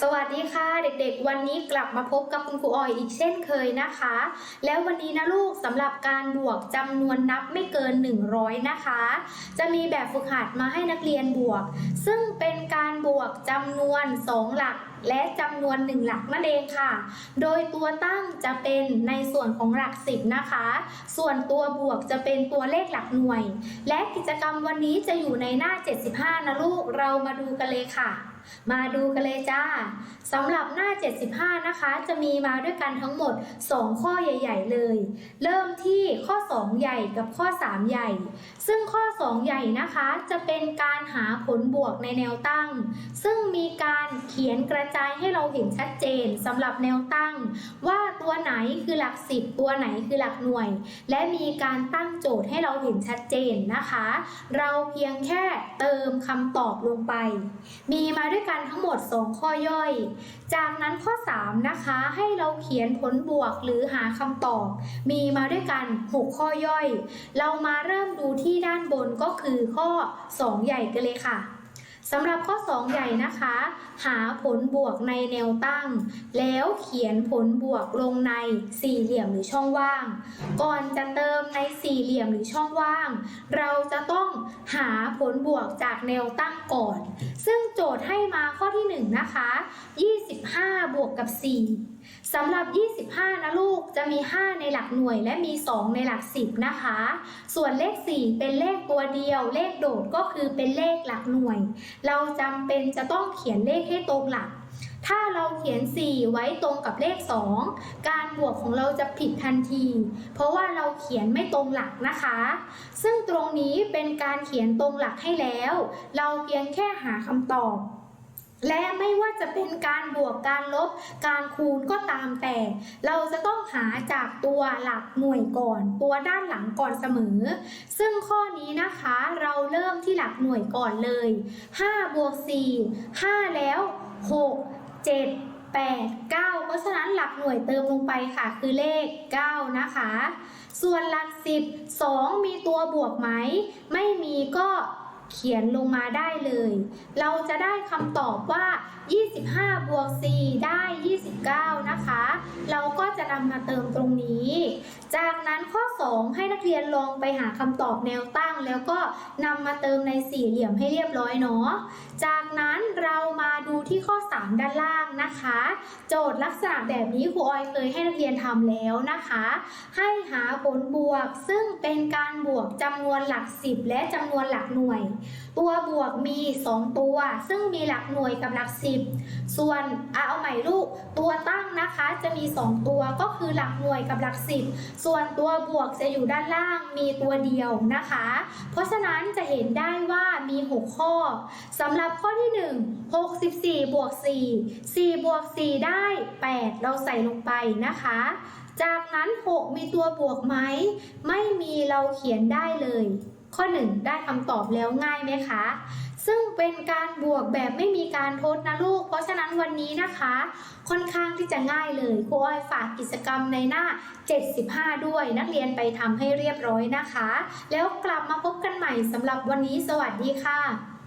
สวัสดีค่ะเด็กๆ วันนี้กลับมาพบกับคุณครูออยอีกเช่นเคยนะคะ แล้ววันนี้นะลูกสำหรับการบวกจำนวนนับไม่เกิน 100 นะคะ จะมีแบบฝึกหัดมาให้นักเรียนบวก ซึ่งเป็นการบวกจำนวน 2 หลักและจำนวน 1 หลักนั่นเองค่ะ โดยตัวตั้งจะเป็นในส่วนของหลัก 10 นะคะ ส่วนตัวบวกจะเป็นตัวเลขหลักหน่วย และกิจกรรมวันนี้จะอยู่ในหน้า 75 นะลูกเรามาดูกันเลยค่ะ มาดูกันเลยจ้าสำหรับหน้า 75 นะคะ จะมีมาด้วยกันทั้งหมด 2 ข้อใหญ่ ๆ เลย เริ่มที่ข้อ 2 ใหญ่กับข้อ 3 ใหญ่ ซึ่งข้อ 2 ใหญ่นะคะจะเป็นการหาผลบวกในแนวตั้ง ซึ่งมีการเขียนกระจายให้เราเห็นชัดเจนสำหรับแนวตั้ง ว่าตัวไหนคือหลัก 10 ตัวไหนคือหลักหน่วย และมีการตั้งโจทย์ให้เราเห็นชัดเจนนะคะ เราเพียงแค่เติมคำตอบลงไป มีมาด้วยยกันทั้งหมด 2 ข้อย่อย จากนั้นข้อ 3 นะคะ ให้เราเขียนผลบวกหรือหาคำตอบ มีมาด้วยกัน 6 ข้อย่อย เรามาเริ่มดูที่ด้านบนก็คือข้อ 2 ใหญ่กันเลยค่ะ สำหรับข้อ 2 ใหญ่นะคะ หาผลบวกในแนวตั้ง แล้วเขียนผลบวกลงในสี่เหลี่ยมหรือช่องว่าง ก่อนจะเติมในสี่เหลี่ยมหรือช่องว่าง เราจะต้องหาผลบวกจากแนวตั้งก่อน ซึ่งโจทย์ให้มาข้อที่ 1 นะคะ 25 บวกกับ 4 สำหรับ 25 นะลูก จะมี 5 ในหลักหน่วยและมี 2 ในหลัก 10 นะคะ ส่วนเลข 4 เป็นเลขตัวเดียว เลขโดดก็คือเป็นเลขหลักหน่วย เราจำเป็นจะต้องเขียนเลขให้ตรงหลัก ถ้าเราเขียน 4 ไว้ตรงกับเลข 2 การบวกของเราจะผิดทันที เพราะว่าเราเขียนไม่ตรงหลักนะคะ ซึ่งตรงนี้เป็นการเขียนตรงหลักให้แล้ว เราเพียงแค่หาคำตอบ และไม่ว่าจะเป็นการบวกการลบการคูณก็ตามแต่ เราจะต้องหาจากตัวหลักหน่วยก่อน ตัวด้านหลังก่อนเสมอ ซึ่งข้อนี้นะคะเราเริ่มที่หลักหน่วยก่อนเลย5บวก4 5 แล้ว 6 7 8 9 เพราะฉะนั้นหลักหน่วยเติมลงไปค่ะ คือเลข 9 นะคะ ส่วนหลัก 10 2 มีตัวบวกไหม ไม่มีก็ เขียนลงมาได้เลย เราจะได้คำตอบว่า 25 บวก 4 ได้ 29 นะคะ เราก็จะนำมาเติมตรงนี้จากนั้นข้อ 2 ให้นักเรียนลองไปหาคำตอบแนวตั้ง แล้วก็นำมาเติมในสี่เหลี่ยมให้เรียบร้อยเนาะ จากนั้นเรามาดูที่ข้อ 3 ด้านล่างนะคะ โจทย์ลักษณะแบบนี้ครูออยเคยให้นักเรียนทำแล้วนะคะ ให้หาผลบวก ซึ่งเป็นการบวกจำนวนหลัก 10 และจำนวนหลักหน่วย ตัวบวกมี 2 ตัว ซึ่งมีหลักหน่วยกับหลัก 10 ส่วนเอาใหม่ลูกตัวตั้งนะคะจะมี 2 ตัวก็คือหลักหน่วยกับหลัก 10ส่วนตัวบวกจะอยู่ด้านล่างมีตัวเดียวนะคะ เพราะฉะนั้นจะเห็นได้ว่ามี 6 ข้อสำหรับข้อที่ 1 64บวก4 4บวก4ได้ 8 เราใส่ลงไปนะคะ จากนั้น 6 มีตัวบวกไหม ไม่มีเราเขียนได้เลย ข้อ 1 ได้คำตอบแล้วง่ายไหมคะ ซึ่งเป็นการบวกแบบไม่มีการทดนะลูก เพราะฉะนั้นวันนี้นะคะ ค่อนข้างที่จะง่ายเลยครูอ้อยฝากกิจกรรมในหน้า 75 ด้วย นักเรียนไปทำให้เรียบร้อยนะคะ แล้วกลับมาพบกันใหม่สำหรับวันนี้สวัสดีค่ะ